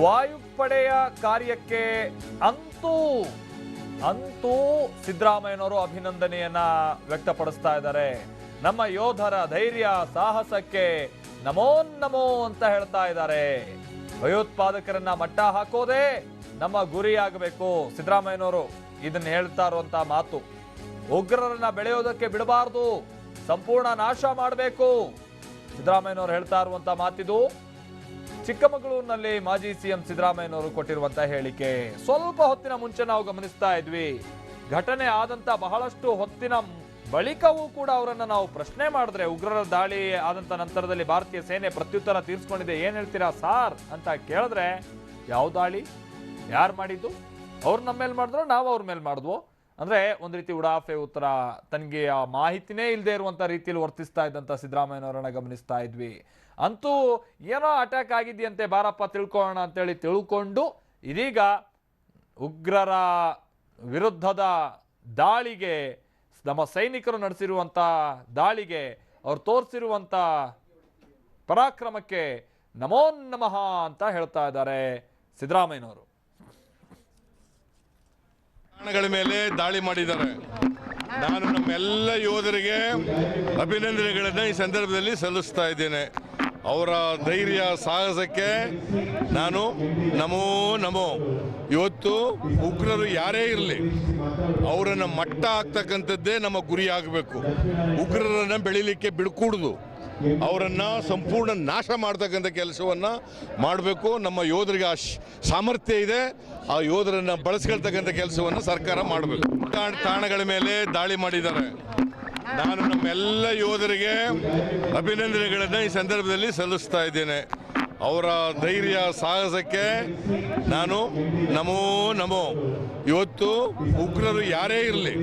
ವಾಯುಪಡೆಯ ಕಾರ್ಯಕ್ಕೆ ಅಂತೂ ಅಂತೂ ಸಿದ್ದರಾಮಯ್ಯನವರು ಅಭಿನಂದನೆಯನ್ನ ವ್ಯಕ್ತಪಡಿಸ್ತಾ ಇದ್ದಾರೆ. ನಮ್ಮ ಯೋಧರ ಧೈರ್ಯ ಸಾಹಸಕ್ಕೆ ನಮೋ ನಮೋ ಅಂತ ಹೇಳ್ತಾ ಇದ್ದಾರೆ. ಭಯೋತ್ಪಾದಕರನ್ನ ಮಟ್ಟ ಹಾಕೋದೇ ನಮ್ಮ ಗುರಿಯಾಗಬೇಕು. ಸಿದ್ದರಾಮಯ್ಯನವರು ಇದನ್ನ ಹೇಳ್ತಾ ಇರುವಂತ ಮಾತು. ಉಗ್ರರನ್ನ ಬೆಳೆಯೋದಕ್ಕೆ ಬಿಡಬಾರದು. ಸಂಪೂರ್ಣ ನಾಶ ಮಾಡಬೇಕು. ಸಿದ್ದರಾಮಯ್ಯನವರು ಹೇಳ್ತಾ ಇರುವಂತ ಮಾತಿದು ಚಿಕ್ಕಮಗಳೂರಿನಲ್ಲಿ ಮಾಜಿ ಸಿಎಂ ಸಿದ್ದರಾಮಯ್ಯನವರು ಕೊಟ್ಟಿರುವಂತಹ ಹೇಳಿಕೆ. ಸ್ವಲ್ಪ ಹೊತ್ತಿನ ಮುಂಚೆ ನಾವು ಗಮನಿಸ್ತಾ ಇದ್ವಿ. ಘಟನೆ ಆದಂತ ಬಹಳಷ್ಟು ಹೊತ್ತಿನ ಬಳಿಕವೂ ಕೂಡ ಅವರನ್ನ ನಾವು ಪ್ರಶ್ನೆ ಮಾಡಿದ್ರೆ, ಉಗ್ರರ ದಾಳಿ ಆದಂತ ನಂತರದಲ್ಲಿ ಭಾರತೀಯ ಸೇನೆ ಪ್ರತ್ಯುತ್ತರ ತೀರ್ಸ್ಕೊಂಡಿದೆ, ಏನ್ ಹೇಳ್ತೀರಾ ಸಾರ್ ಅಂತ ಕೇಳಿದ್ರೆ, ಯಾವ ದಾಳಿ? ಯಾರು ಮಾಡಿದ್ದು? ಅವ್ರು ನಮ್ಮ ಮೇಲೆ ಮಾಡಿದ್ರು ನಾವು ಅವ್ರ ಮೇಲೆ ಮಾಡಿದ್ವು? ಅಂದ್ರೆ ಒಂದು ರೀತಿ ಉಡಾಫೆ ಉತ್ತರ ತನಗೆ ಆ ಮಾಹಿತಿನೇ ಇಲ್ಲದೆ ಇರುವಂತ ರೀತಿಯಲ್ಲಿ ವರ್ತಿಸ್ತಾ ಇದ್ದಂಥ ಸಿದ್ದರಾಮಯ್ಯನವರನ್ನ ಗಮನಿಸ್ತಾ ಇದ್ವಿ. ಅಂತೂ ಏನೋ ಅಟ್ಯಾಕ್ ಆಗಿದೆಯಂತೆ ಬಾರಪ್ಪ ತಿಳ್ಕೊಳ್ಳೋಣ ಅಂತೇಳಿ ತಿಳ್ಕೊಂಡು ಇದೀಗ ಉಗ್ರರ ವಿರುದ್ಧದ ದಾಳಿಗೆ ನಮ್ಮ ಸೈನಿಕರು ನಡೆಸಿರುವಂಥ ದಾಳಿಗೆ ಅವ್ರು ತೋರಿಸಿರುವಂಥ ಪರಾಕ್ರಮಕ್ಕೆ ನಮೋ ನಮಃ ಅಂತ ಹೇಳ್ತಾ ಇದ್ದಾರೆ ಸಿದ್ದರಾಮಯ್ಯನವರು. ತಾಣಗಳ ಮೇಲೆ ದಾಳಿ ಮಾಡಿದ್ದಾರೆ. ನಾನು ನಮ್ಮೆಲ್ಲ ಯೋಧರಿಗೆ ಅಭಿನಂದನೆಗಳನ್ನು ಈ ಸಂದರ್ಭದಲ್ಲಿ ಸಲ್ಲಿಸ್ತಾ ಇದ್ದೇನೆ. ಅವರ ಧೈರ್ಯ, ಸಾಹಸಕ್ಕೆ ನಾನು ನಮೋ ನಮೋ. ಇವತ್ತು ಉಗ್ರರು ಯಾರೇ ಇರಲಿ, ಅವರನ್ನು ಮಟ್ಟ ಹಾಕ್ತಕ್ಕಂಥದ್ದೇ ನಮ್ಮ ಗುರಿ ಆಗಬೇಕು. ಉಗ್ರರನ್ನು ಬೆಳಿಲಿಕ್ಕೆ ಬಿಡ್ಕೂಡ್ದು. ಅವರನ್ನ ಸಂಪೂರ್ಣ ನಾಶ ಮಾಡ್ತಕ್ಕಂಥ ಕೆಲಸವನ್ನು ಮಾಡಬೇಕು. ನಮ್ಮ ಯೋಧರಿಗೆ ಆ ಸಾಮರ್ಥ್ಯ ಇದೆ. ಆ ಯೋಧರನ್ನು ಬಳಸ್ಕೊಳ್ತಕ್ಕಂಥ ಕೆಲಸವನ್ನು ಸರ್ಕಾರ ಮಾಡಬೇಕು. ತಾಣ- ತಾಣಗಳ ಮೇಲೆ ದಾಳಿ ಮಾಡಿದ್ದಾರೆ. ನಾನು ನಮ್ಮೆಲ್ಲ ಯೋಧರಿಗೆ ಅಭಿನಂದನೆಗಳನ್ನು ಈ ಸಂದರ್ಭದಲ್ಲಿ ಸಲ್ಲಿಸ್ತಾ ಇದ್ದೇನೆ. ಅವರ ಧೈರ್ಯ ಸಾಹಸಕ್ಕೆ ನಾನು ನಮೋ ನಮೋ. ಇವತ್ತು ಉಗ್ರರು ಯಾರೇ ಇರಲಿ,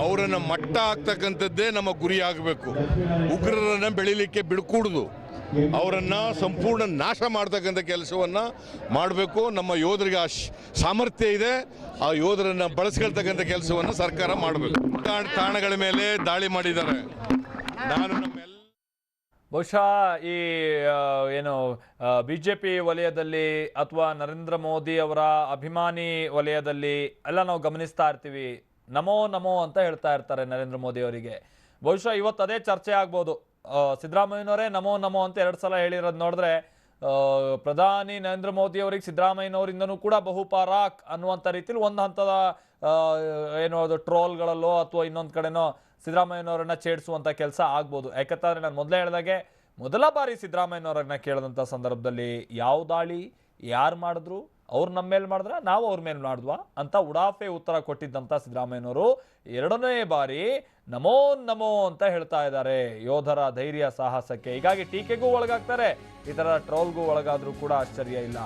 ಅವರನ್ನು ಮಟ್ಟ ಆಗ್ತಕ್ಕಂಥದ್ದೇ ನಮ್ಮ ಗುರಿ ಆಗಬೇಕು. ಉಗ್ರರನ್ನು ಬೆಳಿಲಿಕ್ಕೆ ಬಿಡ್ಕೂಡ್ದು, ಅವರನ್ನು ಸಂಪೂರ್ಣ ನಾಶ ಮಾಡ್ತಕ್ಕಂಥ ಕೆಲಸವನ್ನ ಮಾಡಬೇಕು. ನಮ್ಮ ಯೋಧರಿಗೆ ಆ ಸಾಮರ್ಥ್ಯ ಇದೆ, ಆ ಯೋಧರನ್ನು ಬಳಸ್ಕೊಳ್ತಕ್ಕಂಥ ಕೆಲಸವನ್ನು ಸರ್ಕಾರ ಮಾಡಬೇಕು. ತಾಣ- ತಾಣಗಳ ಮೇಲೆ ದಾಳಿ ಮಾಡಿದ್ದಾರೆ. ನಾನು ನಮ್ಮೆಲ್ಲ ಬಹುಶಃ ಈ ಏನು ಬಿ ಜೆ ಪಿ ವಲಯದಲ್ಲಿ ಅಥವಾ ನರೇಂದ್ರ ಮೋದಿ ಅವರ ಅಭಿಮಾನಿ ವಲಯದಲ್ಲಿ ಎಲ್ಲ ನಾವು ಗಮನಿಸ್ತಾ ಇರ್ತೀವಿ. ನಮೋ ನಮೋ ಅಂತ ಹೇಳ್ತಾ ಇರ್ತಾರೆ ನರೇಂದ್ರ ಮೋದಿ ಅವರಿಗೆ. ಬಹುಶಃ ಇವತ್ತು ಅದೇ ಚರ್ಚೆ ಆಗ್ಬೋದು. ಸಿದ್ದರಾಮಯ್ಯನವರೇ ನಮೋ ನಮೋ ಅಂತ ಎರಡು ಸಲ ಹೇಳಿರೋದು ನೋಡಿದ್ರೆ ಪ್ರಧಾನಿ ನರೇಂದ್ರ ಮೋದಿ ಅವರಿಗೆ ಸಿದ್ದರಾಮಯ್ಯನವರಿಂದನೂ ಕೂಡ ಬಹುಪಾರಾಕ್ ಅನ್ನುವಂಥ ರೀತಿಯಲ್ಲಿ ಒಂದು ಹಂತದ ಏನು ಅದು ಟ್ರೋಲ್ಗಳಲ್ಲೋ ಅಥವಾ ಇನ್ನೊಂದು ಕಡೆನೋ ಸಿದ್ದರಾಮಯ್ಯನವರನ್ನ ಛೇಡಿಸುವಂಥ ಕೆಲಸ ಆಗ್ಬೋದು. ಯಾಕಂತಂದ್ರೆ ನಾನು ಮೊದಲೇ ಹೇಳಿದಾಗೆ ಮೊದಲ ಬಾರಿ ಸಿದ್ದರಾಮಯ್ಯನವರನ್ನ ಕೇಳಿದಂಥ ಸಂದರ್ಭದಲ್ಲಿ ಯಾವ ದಾಳಿ, ಯಾರು ಮಾಡಿದ್ರು ಅವ್ರು ನಮ್ಮ ಮೇಲೆ ಮಾಡಿದ್ರೆ? ನಾವು ಅವ್ರ ಮೇಲೆ ಮಾಡಿದ್ವಾ? ಅಂತ ಉಡಾಫೆ ಉತ್ತರ ಕೊಟ್ಟಿದ್ದಂಥ ಸಿದ್ದರಾಮಯ್ಯನವರು ಎರಡನೇ ಬಾರಿ ನಮೋ ನಮೋ ಅಂತ ಹೇಳ್ತಾ ಇದ್ದಾರೆ. ಯೋಧರ ಧೈರ್ಯ ಸಾಹಸಕ್ಕೆ. ಹೀಗಾಗಿ ಟೀಕೆಗೂ ಒಳಗಾಗ್ತಾರೆ. ಈ ಟ್ರೋಲ್ಗೂ ಒಳಗಾದ್ರೂ ಕೂಡ ಆಶ್ಚರ್ಯ ಇಲ್ಲ.